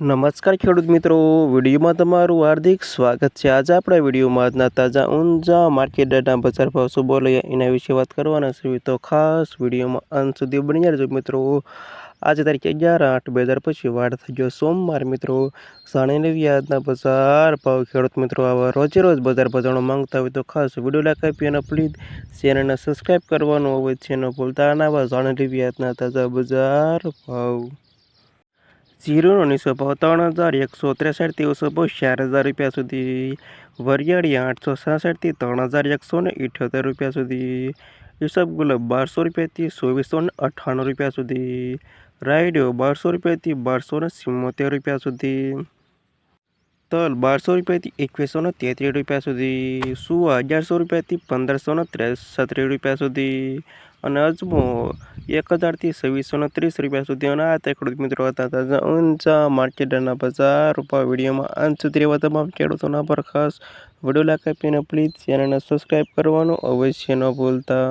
નમસ્કાર ખેડૂત મિત્રો, વિડીયોમાં તમારું હાર્દિક સ્વાગત છે. આજે આપણે વિડીયોમાં આજના તાજા ઊંઝા માર્કેટ ડેટા બજાર ભાવ શું બોલાય એના વિશે વાત કરવાના છે. તો ખાસ વિડીયોમાં અંત સુધી બની રહેજો મિત્રો. આજે તારીખ અગિયાર આઠ બે હજાર પછી વાર થઈ ગયો સોમવાર મિત્રો. લેવી આજના બજાર ભાવ. ખેડૂત મિત્રો, આવા રોજે રોજ બજાર બજારો માંગતા હોય તો ખાસ વીડિયો લાઈક આપી અને પ્લીઝ ચેનલને સબસ્ક્રાઈબ કરવાનું હોય છે ન ભૂલતા. ના જાણી લેવી આજના તાજા બજાર ભાવ. જીરોનો નીચો ત્રણ હજાર એકસો ત્રેસઠથી ઓછો ભાવ ચાર હજાર રૂપિયા સુધી વરિયાળી આઠસો સાસઠથી ત્રણ હજાર એકસો ને ઇઠ્યોતેર રૂપિયા સુધી ઈસબ ગુલાબ બારસો રૂપિયાથી ચોવીસો ને અઠ્ઠાણું રૂપિયા સુધી રાયડિયો બારસો રૂપિયાથી બારસો ને ચુમ્મોતેર રૂપિયા સુધી તલ બારસો રૂપિયાથી એકવીસો ને તેત્રીસ રૂપિયા સુધી સુવા અગિયારસો રૂપિયાથી પંદરસો ને ત્રેસત્રીસ રૂપિયા સુધી અને અજમો એક હજારથી છવ્વીસો ને ત્રીસ રૂપિયા સુધીના અને આ તે ખેડૂત મિત્રો હતા તાજા ઊંચા માર્કેટના બજાર ઉપર વિડીયોમાં અંત સુધી રહેવા તમામ ખેડૂતોના પર ખાસ વીડિયો લાઈક આપીને પ્લીઝ ચેનલને સબસ્ક્રાઈબ કરવાનું અવશ્ય ન ભૂલતા.